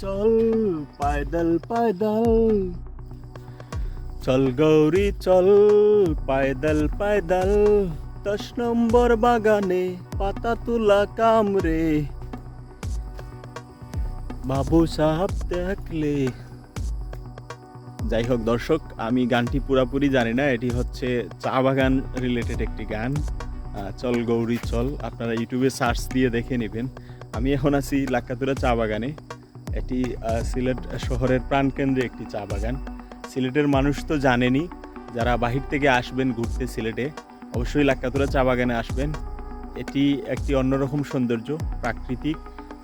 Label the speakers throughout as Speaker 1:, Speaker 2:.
Speaker 1: चल पैदल पैदल। चल गौरी चल पैदल पैदल। দশ নম্বর বাগানে পাতা তুলা কামরে বাবু সাহাব দেখলে। যাই হোক দর্শক, আমি গানটি পুরাপুরি জানি না, এটি হচ্ছে চা বাগান রিলেটেড একটি গান। চল গৌরী, চল। আপনারা ইউটিউবে সার্চ দিয়ে দেখে নেবেন। আমি এখন আছি লাক্কাতুরা চা বাগানে। এটি সিলেট শহরের প্রাণকেন্দ্রে একটি চা বাগান। সিলেটের মানুষ তো জানেনই, যারা বাহির থেকে আসবেন ঘুরতে সিলেটে অবশ্যই লাক্কাতুরা চা বাগানে আসবেন। এটি একটি অন্যরকম সৌন্দর্য, প্রাকৃতিক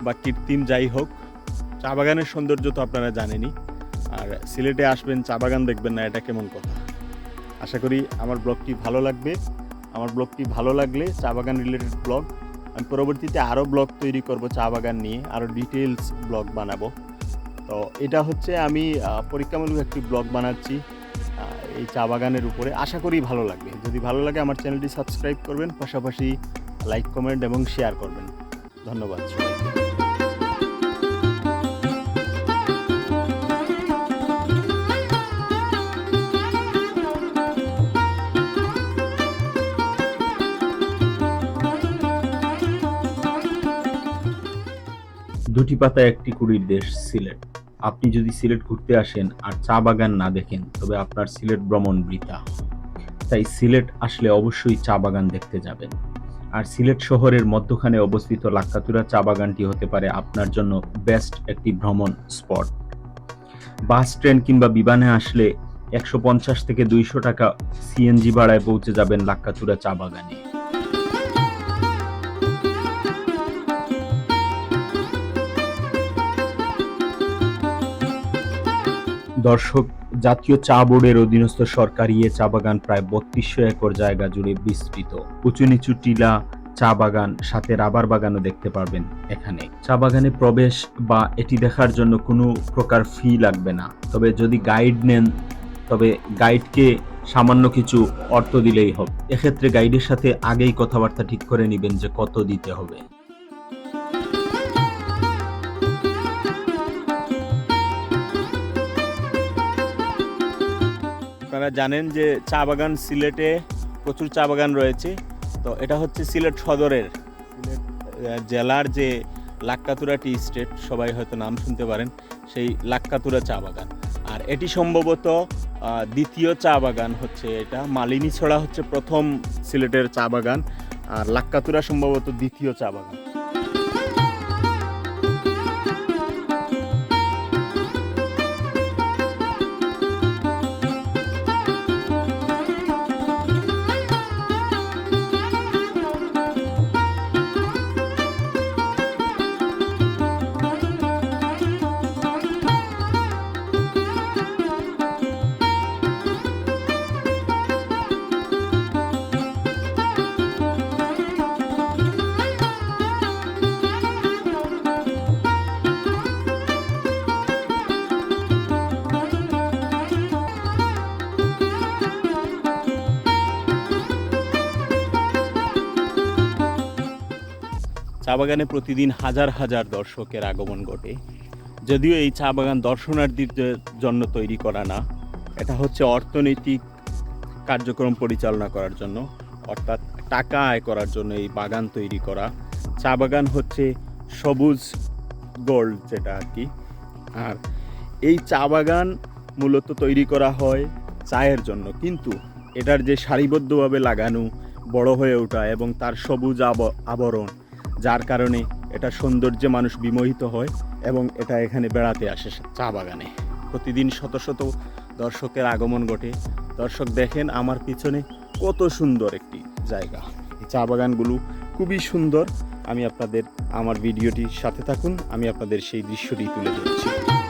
Speaker 1: বা কৃত্রিম যাই হোক। চা বাগানের সৌন্দর্য তো আপনারা জানেনই। আর সিলেটে আসবেন, চা বাগান দেখবেন না, এটা কেমন কথা। আশা করি আমার ব্লগটি ভালো লাগবে। আমার ব্লগটি ভালো লাগলে চা বাগান রিলেটেড ব্লগ, আমি পরবর্তীতে আরও ব্লগ তৈরি করব চা বাগান নিয়ে, আরও ডিটেলস ব্লগ বানাবো। তো এটা হচ্ছে আমি পরীক্ষামূলক একটি ব্লগ বানাচ্ছি। এই চা বাগানের উপরে। আশা করি ভালো লাগবে। যদি ভালো লাগে আমার চ্যানেলটি সাবস্ক্রাইব করবেন, পাশাপাশি লাইক, কমেন্ট এবং শেয়ার করবেন। ধন্যবাদ
Speaker 2: দুটি পাতায় একটি কুড়ির দেশ সিলেট। আপনি যদি সিলেট ঘুরতে আসেন আর চা বাগান না দেখেন, তবে আপনার সিলেট ভ্রমণ বৃথা। তাই সিলেট আসলে অবশ্যই চা বাগান দেখতে যাবেন। আর সিলেট শহরের মধ্যখানে অবস্থিত লাক্কাতুরা চা বাগানটি হতে পারে আপনার জন্য বেস্ট একটি ভ্রমণ স্পট বাস, ট্রেন কিংবা বিমানে আসলে একশো পঞ্চাশ থেকে দুইশো টাকা সিএনজি ভাড়ায় পৌঁছে যাবেন লাক্কাতুরা চা বাগানে। দর্শক, জাতীয় চা বোর্ডের অধীনস্থ সরকারি এ চা বাগান প্রায় বত্রিশশো একর জায়গা জুড়ে বিস্তৃত। উঁচু নিচু টিলা, চা বাগান, সাথে রাবার বাগানও দেখতে পারবেন এখানে। চা বাগানে প্রবেশ বা এটি দেখার জন্য কোনো প্রকার ফি লাগবে না। তবে যদি গাইড নেন, তবে গাইডকে সামান্য কিছু অর্থ দিলেই হবে। এক্ষেত্রে গাইডের সাথে আগেই কথাবার্তা ঠিক করে নেবেন যে কত দিতে হবে।
Speaker 1: আপনারা জানেন যে চা বাগান সিলেটে প্রচুর চা বাগান রয়েছে। তো এটা হচ্ছে সিলেট সদরের জেলার যে লাক্কাতুরা টি স্টেট, সবাই হয়তো নাম শুনতে পারেন, সেই লাক্কাতুরা চা বাগান। আর এটি সম্ভবত দ্বিতীয় চা বাগান হচ্ছে এটা। মালিনী ছড়া হচ্ছে প্রথম সিলেটের চা বাগান, আর লাক্কাতুরা সম্ভবত দ্বিতীয় চা বাগান। চা বাগানে প্রতিদিন হাজার হাজার দর্শকের আগমন ঘটে। যদিও এই চা বাগান দর্শনার্থীর জন্য তৈরি করা না, এটা হচ্ছে অর্থনৈতিক কার্যক্রম পরিচালনা করার জন্য, অর্থাৎ টাকা আয় করার জন্য এই বাগান তৈরি করা। চা বাগান হচ্ছে সবুজ গোল্ড যেটা আর কি। আর এই চা বাগান মূলত তৈরি করা হয় চায়ের জন্য, কিন্তু এটার যে সারিবদ্ধভাবে লাগানো, বড় হয়ে ওঠা এবং তার সবুজ আব- আবরণ যার কারণে এটা সৌন্দর্যে মানুষ বিমোহিত হয় এবং এটা এখানে বেড়াতে আসে চা বাগানে। প্রতিদিন শত শত দর্শকের আগমন ঘটে। দর্শক দেখেন আমার পিছনে কত সুন্দর একটি জায়গা। এই চা বাগানগুলো খুবই সুন্দর। আমি আপনাদের, আমার ভিডিওটির সাথে থাকুন। আমি আপনাদের সেই দৃশ্যটি তুলে ধরছি।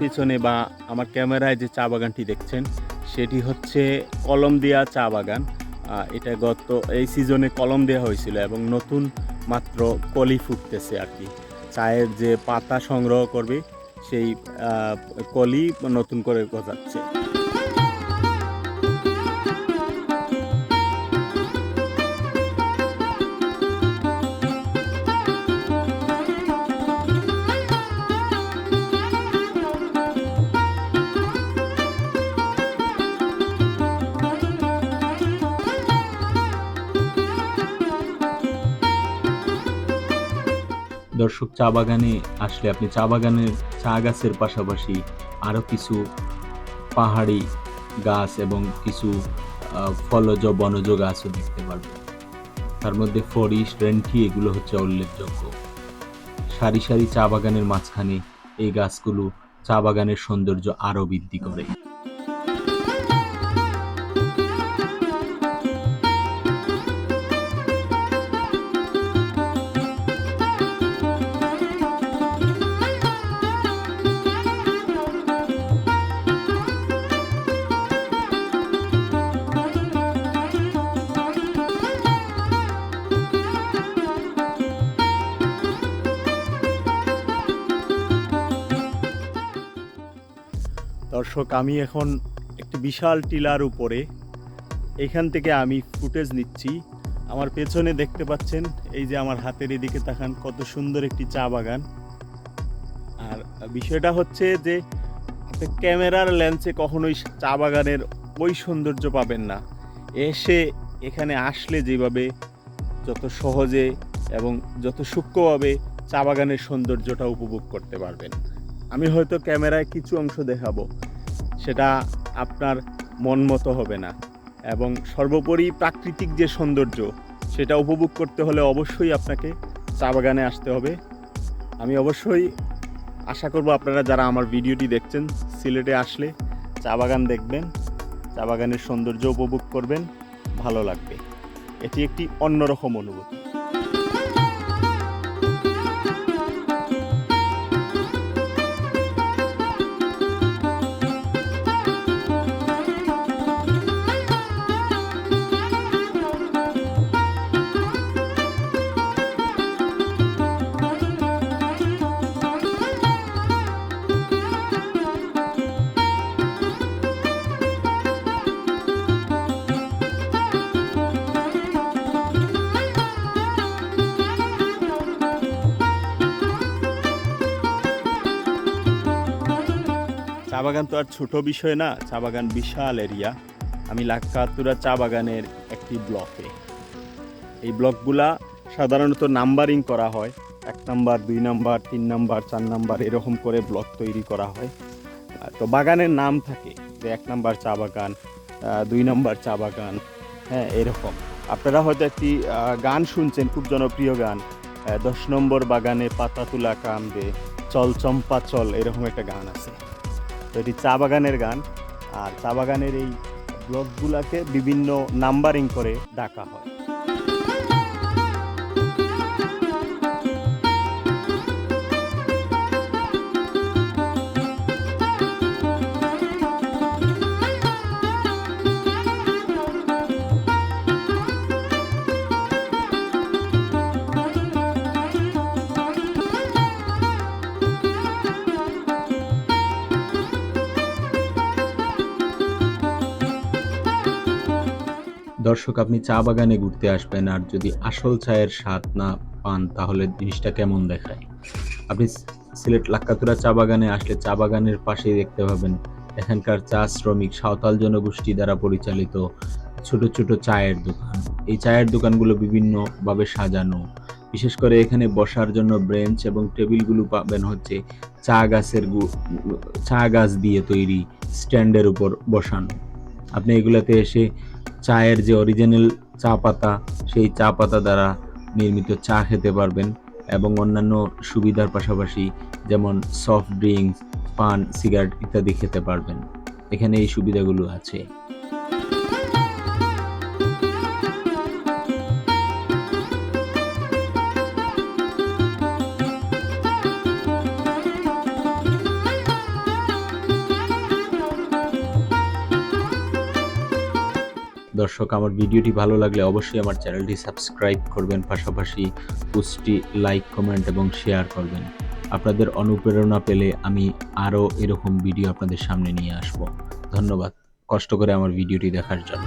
Speaker 1: পেছনে বা আমার ক্যামেরায় যে চা বাগানটি দেখছেন, সেটি হচ্ছে কলম দেয়া চা বাগান। এটা গত, এই সিজনে কলম দেওয়া হয়েছিল এবং নতুন মাত্র কলি ফুটতেছে আর কি। চায়ের যে পাতা সংগ্রহ করবে, সেই কলি নতুন করে গজাচ্ছে।
Speaker 2: দর্শক, চা বাগানে আসলে আপনি চা বাগানের চা গাছের পাশাপাশি আরও কিছু পাহাড়ি গাছ এবং কিছু ফলজ, বনজ গাছও দেখতে পারবেন। তার মধ্যে ফরিস্ট রেন্টি এগুলো হচ্ছে উল্লেখযোগ্য। সারি সারি চা বাগানের মাঝখানে এই গাছগুলো চা বাগানের সৌন্দর্য আরও বৃদ্ধি করে।
Speaker 1: দর্শক, আমি এখন একটি বিশাল টিলার উপরে। এখান থেকে আমি ফুটেজ নিচ্ছি। আমার পেছনে দেখতে পাচ্ছেন, এই যে আমার হাতের এদিকে তাকান, কত সুন্দর একটি চা বাগান। আর বিষয়টা হচ্ছে যে, আপনি ক্যামেরার লেন্সে কখনোই চা বাগানের ওই সৌন্দর্য পাবেন না। এসে এখানে আসলে যেভাবে যত সহজে এবং যত সূক্ষ্মভাবে চা বাগানের সৌন্দর্যটা উপভোগ করতে পারবেন। আমি হয়তো ক্যামেরায় কিছু অংশ দেখাবো। সেটা আপনার মন মতো হবে না। এবং সর্বোপরি প্রাকৃতিক যে সৌন্দর্য, সেটা উপভোগ করতে হলে অবশ্যই আপনাকে চা বাগানে আসতে হবে। আমি অবশ্যই আশা করব আপনারা যারা আমার ভিডিওটি দেখছেন, সিলেটে আসলে চা বাগান দেখবেন, চা বাগানের সৌন্দর্য উপভোগ করবেন, ভালো লাগবে। এটি একটি অন্যরকম অনুভূতি। বাগান তো আর ছোট বিষয় না, চা বাগান বিশাল এরিয়া আমি লাক্কাতুরা চা বাগানের একটি ব্লকে। এই ব্লকগুলা সাধারণত নাম্বারিং করা হয়। এক নাম্বার, দুই নাম্বার, তিন নাম্বার, চার নাম্বার, এরকম করে ব্লক তৈরি করা হয়। তো বাগানের নাম থাকে যে এক নাম্বার চা বাগান দুই নাম্বার চা বাগান হ্যাঁ এরকম। আপনারা হয়তো একটি গান শুনছেন, খুব জনপ্রিয় গান। দশ নম্বর বাগানে পাতা তুলা কামবে চল চম্পা চল, এরকম একটা গান আছে। তো এটি চা বাগানের গান। আর চা বাগানের এই ব্লকগুলাকে বিভিন্ন নাম্বারিং করে ডাকা হয়।
Speaker 2: দর্শক, আপনি চা বাগানে ঘুরতে আসবেন আর যদি আসল চায়ের স্বাদ না পান, তাহলে জিনিসটা কেমন দেখায়? আপনি সিলেট লাক্কাতুরা চা বাগানে আসলে চা বাগানের পাশেই দেখতে পাবেন। এখানকার চা শ্রমিক সাঁওতাল জনগোষ্ঠী দ্বারা পরিচালিত ছোট ছোট চায়ের দোকান। এই চায়ের দোকানগুলো বিভিন্নভাবে সাজানো। বিশেষ করে এখানে বসার জন্য ব্রেঞ্চ এবং টেবিলগুলো পাবেন হচ্ছে চা গাছের চা গাছ দিয়ে তৈরি স্ট্যান্ডের উপর বসানো। আপনি এগুলাতে এসে চায়ের যে অরিজিনাল চা পাতা সেই চা পাতা দ্বারা নির্মিত চা খেতে পারবেন এবং অন্যান্য সুবিধার পাশাপাশি যেমন সফট ড্রিঙ্কস পান সিগারেট ইত্যাদি খেতে পারবেন। এখানে এই সুবিধাগুলো আছে। দর্শক, আমার ভিডিওটি ভালো লাগলে অবশ্যই আমার চ্যানেলটি সাবস্ক্রাইব করবেন, পাশাপাশি পোস্টটি লাইক, কমেন্ট এবং শেয়ার করবেন। আপনাদের অনুপ্রেরণা পেলে আমি আরও এরকম ভিডিও আপনাদের সামনে নিয়ে আসব। ধন্যবাদ। কষ্ট করে আমার ভিডিওটি দেখার জন্য।